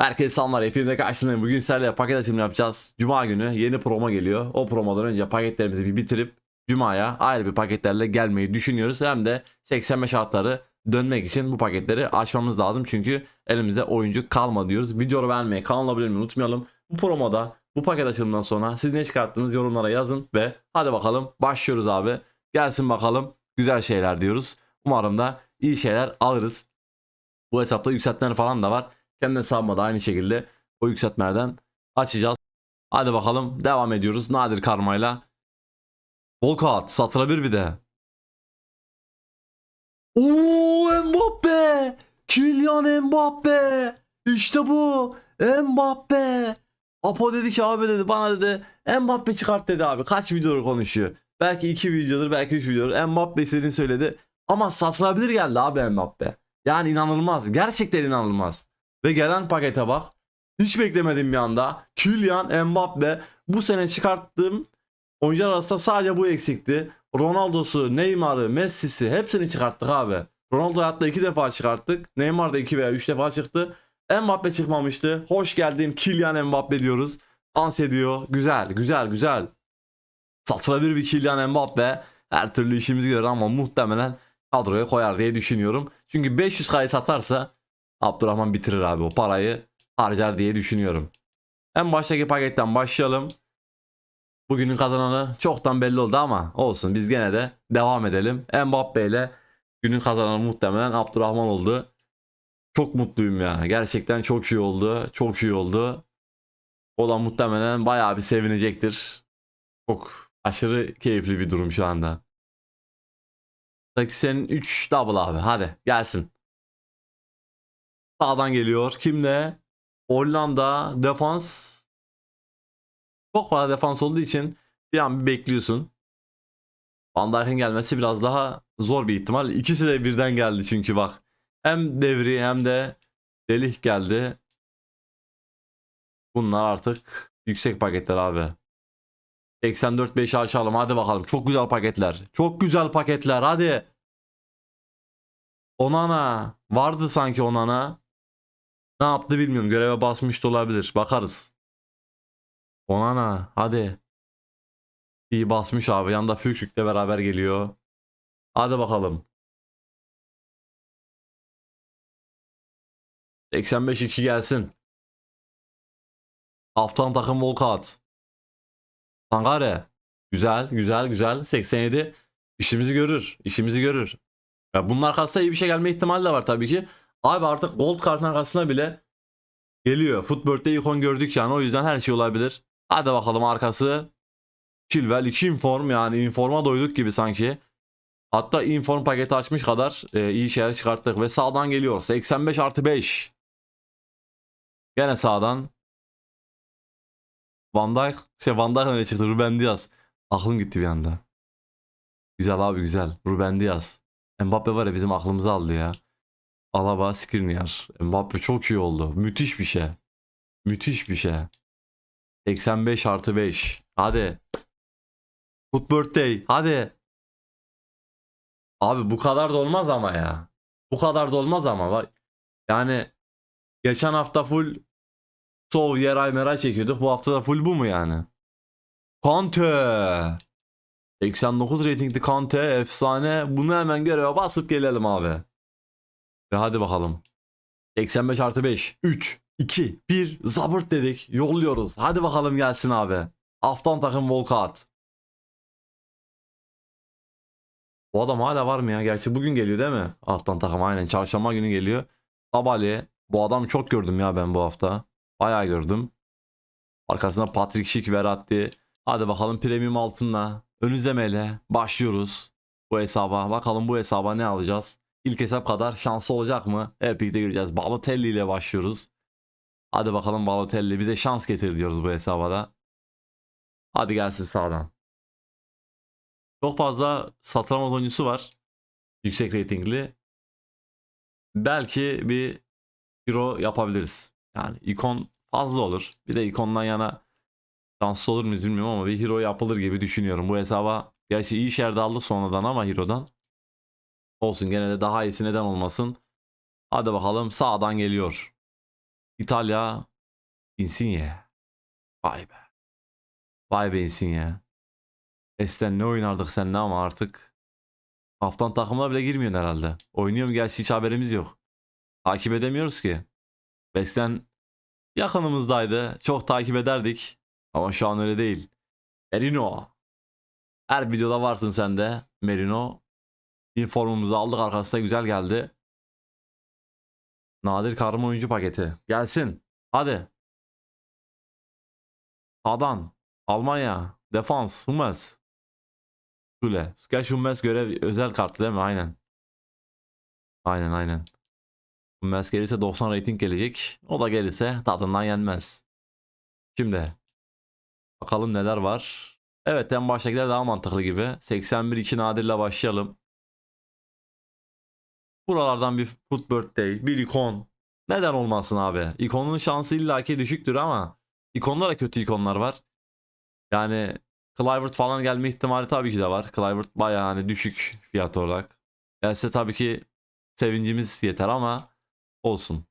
Herkese selamlar. Hepinize karşınızdayım. Bugün sizlerle paket açılımı yapacağız. Cuma günü yeni promo geliyor. O promodan önce paketlerimizi bir bitirip Cuma'ya ayrı bir paketlerle gelmeyi düşünüyoruz. Hem de 85 artları dönmek için bu paketleri açmamız lazım. Çünkü elimizde oyuncu kalmadı diyoruz. Videoyu beğenmeyi, kanala abone unutmayalım. Bu promoda bu paket açılımından sonra siz ne çıkarttınız yorumlara yazın ve hadi bakalım başlıyoruz abi. Gelsin bakalım güzel şeyler diyoruz. Umarım da iyi şeyler alırız. Bu hesapta yükseltmeler falan da var. Kendi hesabıma da aynı şekilde o yükseltmelerden açacağız. Hadi bakalım devam ediyoruz. Nadir karmayla. Volkat satılabilir bir de. Oo Mbappe! Kylian Mbappe! İşte bu. Mbappe. Apo dedi ki abi dedi bana dedi Mbappe çıkart dedi abi. Kaç videodur konuşuyor. Belki 2 videodur belki 3 videodur. Mbappe istediğini söyledi. Ama satılabilir geldi abi Mbappe. Yani inanılmaz. Gerçekten inanılmaz. Ve gelen pakete bak. Hiç beklemedim bir anda. Kylian Mbappe bu sene çıkarttığım oyuncular arasında sadece bu eksikti. Ronaldo'su, Neymar'ı, Messi'si hepsini çıkarttık abi. Ronaldo'yu hatta iki defa çıkarttık. Neymar da iki veya üç defa çıktı. Mbappe çıkmamıştı. Hoş geldin Kylian Mbappe diyoruz. Dans ediyor. Güzel, güzel, güzel. Satılabilir bir Kylian Mbappe. Her türlü işimizi görür ama muhtemelen kadroya koyar diye düşünüyorum. Çünkü 500 kayı satarsa Abdurrahman bitirir abi o parayı harcar diye düşünüyorum. En baştaki paketten başlayalım. Bugünün kazananı çoktan belli oldu ama olsun biz gene de devam edelim. Mbappe ile günün kazananı muhtemelen Abdurrahman oldu. Çok mutluyum ya. Gerçekten çok iyi oldu. Çok iyi oldu. O da muhtemelen bayağı bir sevinecektir. Çok aşırı keyifli bir durum şu anda. 83 double abi. Hadi gelsin. Sağdan geliyor. Kimle? Hollanda defans. Çok fazla defans olduğu için bir an bir bekliyorsun. Van Dijk'in gelmesi biraz daha zor bir ihtimal. İkisi de birden geldi çünkü bak. Hem Devri hem de Delih geldi. Bunlar artık yüksek paketler abi. 84 5'i açalım hadi bakalım. Çok güzel paketler. Çok güzel paketler hadi. Onana vardı sanki Onana. Ne yaptı bilmiyorum. Göreve basmış da olabilir. Bakarız. Onana hadi. İyi basmış abi. Yanında Fükrük'le beraber geliyor. Hadi bakalım. 85-2 gelsin. Haftanın takım Volkat. Sangare. Güzel, güzel, güzel. 87. İşimizi görür. işimizi görür. Ya bunun arkasında iyi bir şey gelme ihtimali de var tabii ki. Abi artık gold kartın arkasına bile geliyor. Footbird'de ikon gördük yani o yüzden her şey olabilir. Hadi bakalım arkası. Chilwell 2 inform yani informa doyduk gibi sanki. Hatta inform paketi açmış kadar e, iyi şeyler çıkarttık ve sağdan geliyor. 85 artı 5. Gene sağdan. Van Dijk, şey Van Dijk öne çıktı. Ruben Diaz. Aklım gitti bir anda. Güzel abi güzel. Ruben Diaz. Mbappe var ya bizim aklımızı aldı ya. Alaba, Skriniar. Mbappe çok iyi oldu. Müthiş bir şey. Müthiş bir şey. 85 artı 5. Hadi. Good birthday. Hadi. Abi bu kadar da olmaz ama ya. Bu kadar da olmaz ama. Bak. Yani geçen hafta full Sov, Yeray, Meray çekiyorduk. Bu hafta da full bu mu yani? Kante. 89 ratingli Kante efsane. Bunu hemen göreve basıp gelelim abi. Ve hadi bakalım. 85 artı 5. 3, 2, 1. Zabırt dedik. Yolluyoruz. Hadi bakalım gelsin abi. Aftan takım Volkat. Bu adam hala var mı ya? Gerçi bugün geliyor değil mi? Aftan takım aynen. Çarşamba günü geliyor. Sabali. Bu adamı çok gördüm ya ben bu hafta. Bayağı gördüm. Arkasında Patrick Schick, Verratti. Hadi bakalım premium altınla. Ön izlemeyle başlıyoruz. Bu hesaba. Bakalım bu hesaba ne alacağız? İlk hesap kadar şanslı olacak mı? Hep birlikte göreceğiz. Balotelli ile başlıyoruz. Hadi bakalım Balotelli bize şans getir diyoruz bu hesaba da. Hadi gelsin sağdan. Çok fazla satılamaz oyuncusu var. Yüksek ratingli. Belki bir hero yapabiliriz. Yani ikon fazla olur. Bir de ikondan yana şanslı olur muyuz bilmiyorum ama bir hero yapılır gibi düşünüyorum. Bu hesaba gerçi iyi şeyler de aldık sonradan ama hero'dan. Olsun gene de daha iyisi neden olmasın. Hadi bakalım sağdan geliyor. İtalya Insigne. Vay be. Vay be Insigne. Esten ne oynardık seninle ama artık haftan takımına bile girmiyorsun herhalde. Oynuyor mu gerçi hiç haberimiz yok. Takip edemiyoruz ki. Besten yakınımızdaydı. Çok takip ederdik. Ama şu an öyle değil. Merino. Her videoda varsın sen de. Merino. Informumuzu aldık arkasında güzel geldi. Nadir karma oyuncu paketi. Gelsin. Hadi. Sağdan. Almanya. Defans. Hummels. Sule. Gerçi Hummels görev özel kartı değil mi? Aynen. Aynen aynen. Hummels gelirse 90 rating gelecek. O da gelirse tadından yenmez. Şimdi. Bakalım neler var. Evet en baştakiler daha mantıklı gibi. 81-2 Nadir'le başlayalım. Buralardan bir Foot Birthday, bir ikon. Neden olmasın abi? İkonun şansı illaki düşüktür ama ikonda da kötü ikonlar var. Yani Clivert falan gelme ihtimali tabii ki de var. Clivert bayağı hani düşük fiyat olarak. Gelse tabii ki sevincimiz yeter ama olsun.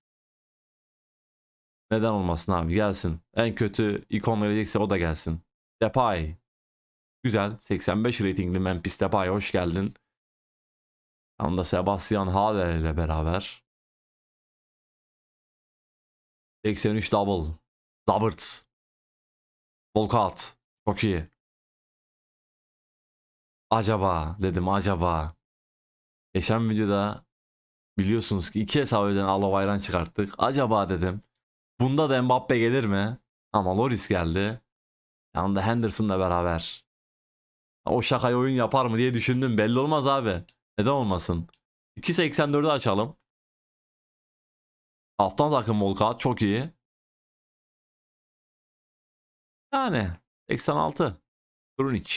Neden olmasın abi gelsin. En kötü ikon gelecekse o da gelsin. Depay. Güzel. 85 ratingli Memphis Depay hoş geldin. Yanında Sebastian Haller ile beraber. 83 double. Zabbert. Volkat. Çok iyi. Acaba dedim acaba. Geçen videoda biliyorsunuz ki iki hesap öden Alavayran çıkarttık. Acaba dedim. Bunda da Mbappe gelir mi? Ama Loris geldi. Yanında Henderson'la beraber. O şakayı oyun yapar mı diye düşündüm. Belli olmaz abi. Neden olmasın? 2.84'ü açalım. Haftan takım Volkat çok iyi. Yani 86. Krunic.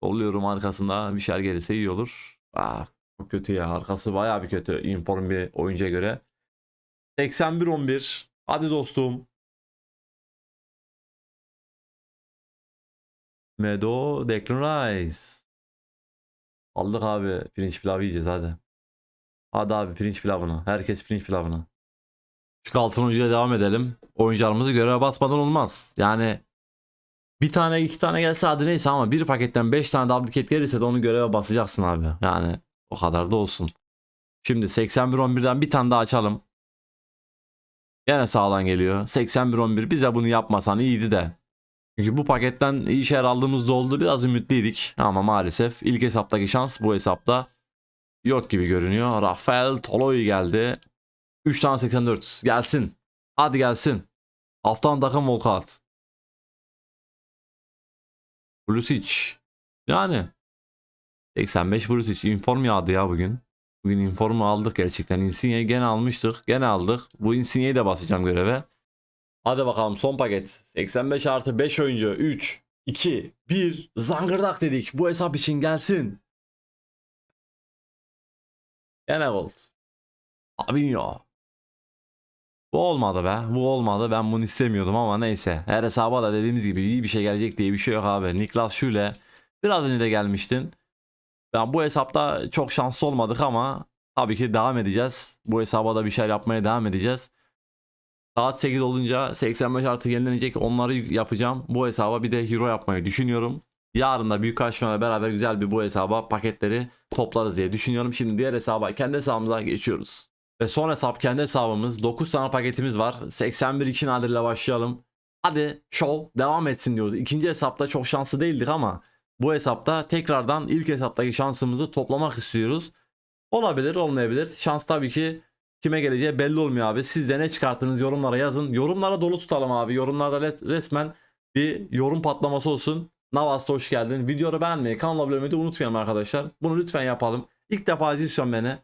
Oluyorum arkasında bir şeyler gelirse iyi olur. Ah, çok kötü ya. Arkası bayağı bir kötü. Inform bir oyuncuya göre. 81-11. Hadi dostum. Medo Declan Rice. Aldık abi. Pirinç pilavı yiyeceğiz hadi. Hadi abi pirinç pilavını. Herkes pirinç pilavını. Şu altın oyuncuya devam edelim. Oyuncularımızı göreve basmadan olmaz. Yani bir tane iki tane gelse hadi neyse ama bir paketten 5 tane duplicate gelirse de onu göreve basacaksın abi. Yani o kadar da olsun. Şimdi 81-11'den bir tane daha açalım. Gene sağdan geliyor. 81-11 bize bunu yapmasan iyiydi de. Çünkü bu paketten iyi şeyler aldığımızda oldu. Biraz ümitliydik. Ama maalesef ilk hesaptaki şans bu hesapta yok gibi görünüyor. Rafael Toloy geldi. 3 tane 84. Gelsin. Hadi gelsin. Haftanın takım Volkat. Pulisic. Yani 85 Pulisic. Inform yağdı ya bugün. Bugün informu aldık gerçekten. Insigne'yi gene almıştık. Gene aldık. Bu Insigne'yi de basacağım göreve. Hadi bakalım son paket. 85 artı 5 oyuncu. 3, 2, 1. Zangırdak dedik. Bu hesap için gelsin. Gene gold. Fabinho. Bu olmadı be. Bu olmadı. Ben bunu istemiyordum ama neyse. Her hesaba da dediğimiz gibi iyi bir şey gelecek diye bir şey yok abi. Niklas Şule. Biraz önce de gelmiştin. Ben bu hesapta çok şanslı olmadık ama tabii ki devam edeceğiz. Bu hesaba da bir şeyler yapmaya devam edeceğiz. Saat 8 olunca 85 artı yenilenecek onları yapacağım. Bu hesaba bir de hero yapmayı düşünüyorum. Yarın da büyük karşımayla beraber güzel bir bu hesaba paketleri toplarız diye düşünüyorum. Şimdi diğer hesaba kendi hesabımıza geçiyoruz. Ve son hesap kendi hesabımız. 9 tane paketimiz var. 81 2 nadir ile başlayalım. Hadi show devam etsin diyoruz. İkinci hesapta çok şanslı değildik ama bu hesapta tekrardan ilk hesaptaki şansımızı toplamak istiyoruz. Olabilir olmayabilir. Şans tabii ki kime geleceği belli olmuyor abi. Siz de ne çıkarttınız yorumlara yazın. Yorumlara dolu tutalım abi. Yorumlarda resmen bir yorum patlaması olsun. Navas'ta hoş geldin. Videoyu beğenmeyi, kanala abone olmayı unutmayalım arkadaşlar. Bunu lütfen yapalım. İlk defa izliyorsan beni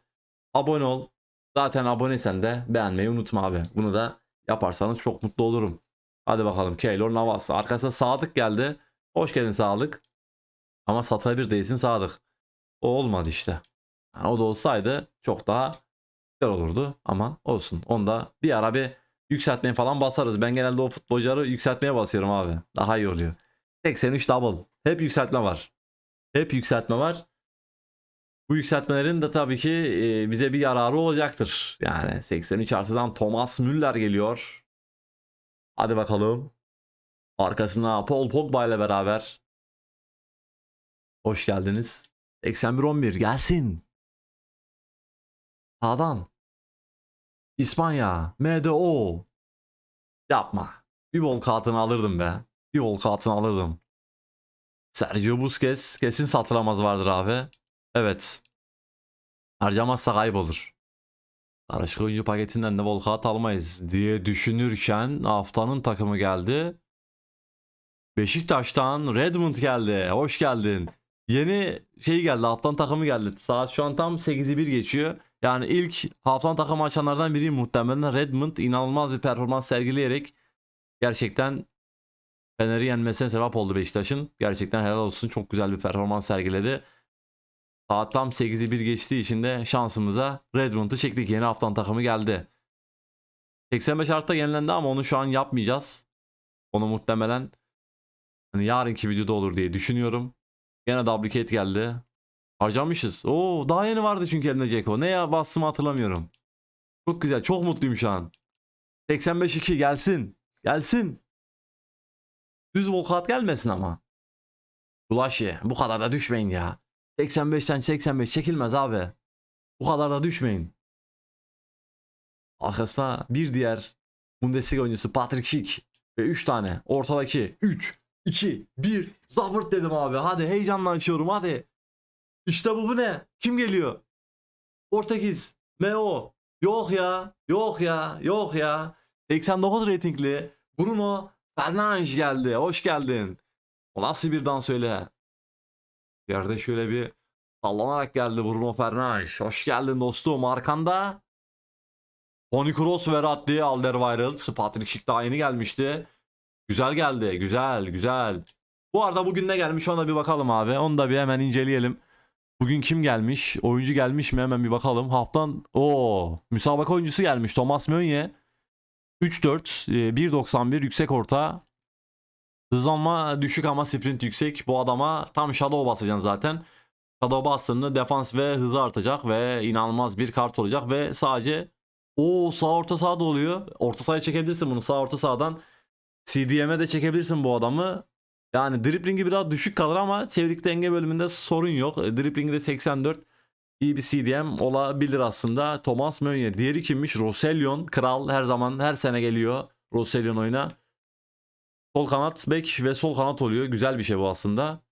abone ol. Zaten aboneysen de beğenmeyi unutma abi. Bunu da yaparsanız çok mutlu olurum. Hadi bakalım Keylor Navas. Arkasında Sadık geldi. Hoş geldin Sadık. Ama Satay bir değilsin Sadık. O olmadı işte. Yani o da olsaydı çok daha güzel olurdu ama olsun. Onda bir ara bir yükseltmeye falan basarız. Ben genelde o futbolcuları yükseltmeye basıyorum abi. Daha iyi oluyor. 83 double. Hep yükseltme var. Hep yükseltme var. Bu yükseltmelerin de tabii ki e, bize bir yararı olacaktır. Yani 83 artıdan Thomas Müller geliyor. Hadi bakalım. Arkasına Paul Pogba ile beraber. Hoş geldiniz. 81-11 gelsin. Sağdan. İspanya. MDO. Yapma. Bir volkatını alırdım be. Bir volkatını alırdım. Sergio Busquets kesin satılamaz vardır abi. Evet. Harcamazsa kaybolur. Karışık oyuncu paketinden de volkat almayız diye düşünürken haftanın takımı geldi. Beşiktaş'tan Redmond geldi. Hoş geldin. Yeni şey geldi. Haftanın takımı geldi. Saat şu an tam 8'i 1 geçiyor. Yani ilk haftanın takımı açanlardan biri muhtemelen Redmond inanılmaz bir performans sergileyerek gerçekten Fener'i yenmesine sebep oldu Beşiktaş'ın. Gerçekten helal olsun. Çok güzel bir performans sergiledi. Saat tam 8'i 1 geçtiği için de şansımıza Redmond'u çektik. Yeni haftanın takımı geldi. 85 artıda yenilendi ama onu şu an yapmayacağız. Onu muhtemelen hani yarınki videoda olur diye düşünüyorum. Gene duplicate geldi. Harcamışız. Oo daha yeni vardı çünkü elimde Ceko. Ne ya bastım hatırlamıyorum. Çok güzel. Çok mutluyum şu an. 85-2 gelsin. Gelsin. Düz volkat gelmesin ama. Bulaşı. Bu kadar da düşmeyin ya. 85'ten 85 çekilmez abi. Bu kadar da düşmeyin. Arkasına bir diğer Bundesliga oyuncusu Patrick Schick ve 3 tane ortadaki 3 2 1 zabırt dedim abi. Hadi heyecanla açıyorum hadi. İşte bu bu ne? Kim geliyor? Portekiz. Meo. Yok ya. Yok ya. Yok ya. 89 reytingli Bruno Fernandes geldi. Hoş geldin. O nasıl bir dans öyle? Yerde şöyle bir sallanarak geldi Bruno Fernandes. Hoş geldin dostum. Arkanda Toni Kroos ve Radli Alderweireld. Patrick Schick daha yeni gelmişti. Güzel geldi. Güzel güzel. Bu arada bugün ne gelmiş ona bir bakalım abi. Onu da bir hemen inceleyelim. Bugün kim gelmiş? Oyuncu gelmiş mi? Hemen bir bakalım. Haftan o müsabaka oyuncusu gelmiş. Thomas Meunier. 3-4, e, 1.91 yüksek orta. Hızlanma düşük ama sprint yüksek. Bu adama tam shadow basacaksın zaten. Shadow bastığında defans ve hızı artacak ve inanılmaz bir kart olacak ve sadece o sağ orta sahada oluyor. Orta sahaya çekebilirsin bunu sağ orta sahadan. CDM'e de çekebilirsin bu adamı. Yani driblingi biraz düşük kalır ama çevik denge bölümünde sorun yok. E, Driblingi de 84. İyi bir CDM olabilir aslında. Thomas Meunier. Diğeri kimmiş? Rosellon. Kral her zaman her sene geliyor. Rosellon oyuna. Sol kanat bek ve sol kanat oluyor. Güzel bir şey bu aslında.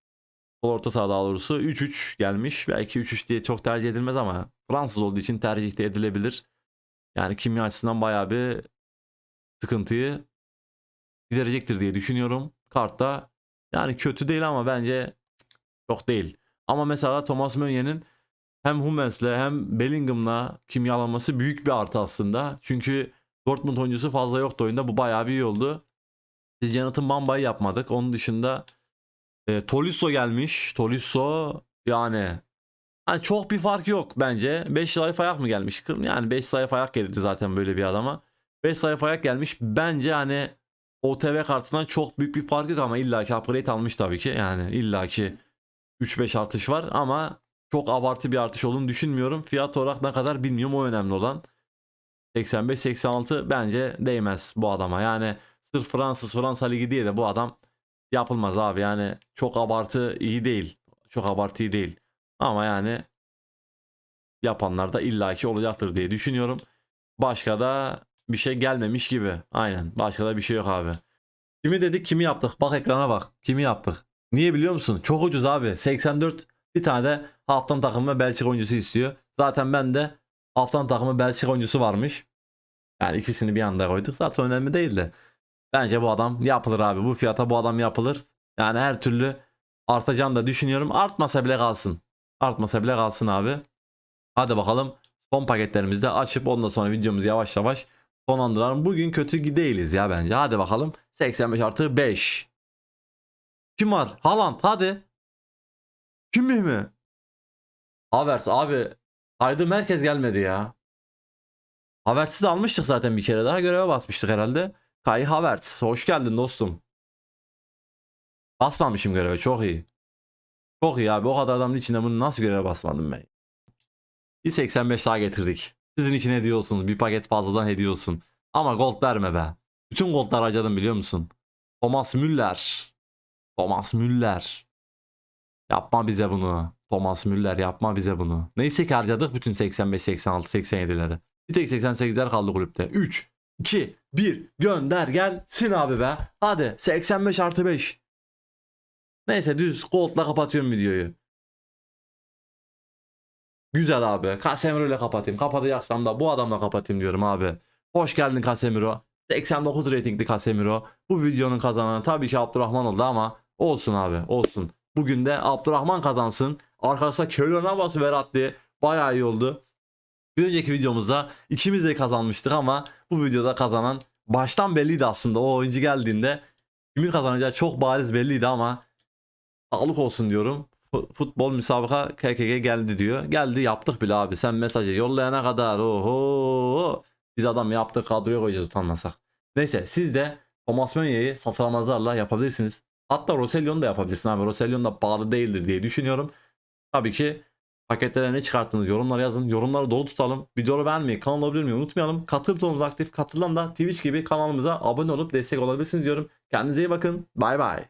Sol orta saha daha doğrusu. 3-3 gelmiş. Belki 3-3 diye çok tercih edilmez ama Fransız olduğu için tercih de edilebilir. Yani kimya açısından bayağı bir sıkıntıyı giderecektir diye düşünüyorum. Kartta yani kötü değil ama bence çok değil. Ama mesela Thomas Meunier'in hem Hummels'le hem Bellingham'la kimyalanması büyük bir artı aslında. Çünkü Dortmund oyuncusu fazla yoktu oyunda. Bu bayağı bir iyi oldu. Biz Jonathan Bamba'yı yapmadık. Onun dışında e, Tolisso gelmiş. Tolisso yani hani çok bir fark yok bence. 5 sayfa ayak mı gelmiş? Yani 5 sayfa ayak geldi zaten böyle bir adama. 5 sayfa ayak gelmiş. Bence hani OTV kartından çok büyük bir fark yok ama illaki upgrade almış tabii ki. Yani illaki 3-5 artış var ama çok abartı bir artış olduğunu düşünmüyorum. Fiyat olarak ne kadar bilmiyorum o önemli olan. 85-86 bence değmez bu adama. Yani sırf Fransız Fransa Ligi diye de bu adam yapılmaz abi. Yani çok abartı iyi değil. Çok abartı iyi değil. Ama yani yapanlar da illaki olacaktır diye düşünüyorum. Başka da bir şey gelmemiş gibi. Aynen. Başka da bir şey yok abi. Kimi dedik kimi yaptık? Bak ekrana bak. Kimi yaptık? Niye biliyor musun? Çok ucuz abi. 84 bir tane de haftanın takımı Belçika oyuncusu istiyor. Zaten ben de haftanın takımı Belçika oyuncusu varmış. Yani ikisini bir anda koyduk. Zaten önemli değildi. Bence bu adam yapılır abi. Bu fiyata bu adam yapılır. Yani her türlü artacağını da düşünüyorum. Artmasa bile kalsın. Artmasa bile kalsın abi. Hadi bakalım. Son paketlerimizi de açıp ondan sonra videomuzu yavaş yavaş sonlandıralım. Bugün kötü değiliz ya bence. Hadi bakalım. 85 artı 5. Kim var? Haaland hadi. Kim mi? Havertz abi. Saydığım herkes gelmedi ya. Havertz'i de almıştık zaten bir kere daha. Göreve basmıştık herhalde. Kai Havertz. Hoş geldin dostum. Basmamışım göreve. Çok iyi. Çok iyi abi. O kadar adamın içinde bunu nasıl göreve basmadım ben? Bir 85 daha getirdik. Sizin için hediye olsun. Bir paket fazladan hediye olsun. Ama gold verme be. Bütün goldlar harcadım biliyor musun? Thomas Müller. Thomas Müller. Yapma bize bunu. Thomas Müller yapma bize bunu. Neyse ki harcadık bütün 85, 86, 87'leri. Bir tek 88'ler kaldı kulüpte. 3, 2, 1 gönder gelsin abi be. Hadi 85 artı 5. Neyse düz goldla kapatıyorum videoyu. Güzel abi. Casemiro ile kapatayım. Kapatacaksam da bu adamla kapatayım diyorum abi. Hoş geldin Casemiro. 89 ratingli Casemiro. Bu videonun kazananı tabii ki Abdurrahman oldu ama olsun abi olsun. Bugün de Abdurrahman kazansın. Arkasında Keylor Navas Verratti bayağı iyi oldu. Bir önceki videomuzda ikimiz de kazanmıştık ama bu videoda kazanan baştan belliydi aslında. O oyuncu geldiğinde kimin kazanacağı çok bariz belliydi ama sağlık olsun diyorum. Fu- Futbol müsabaka KKK geldi diyor. Geldi yaptık bile abi. Sen mesajı yollayana kadar oho. Biz adam yaptık kadroya koyacağız utanmasak. Neyse siz de Thomas Meunier'i satın almazlarla yapabilirsiniz. Hatta Rosellion'u da yapabilirsin abi. Rosellion da pahalı değildir diye düşünüyorum. Tabii ki paketlere ne çıkarttınız yorumlara yazın. Yorumları dolu tutalım. Videoyu beğenmeyi, kanala abone olmayı unutmayalım. Katıl butonumuz aktif. Katılan da Twitch gibi kanalımıza abone olup destek olabilirsiniz diyorum. Kendinize iyi bakın. Bay bay.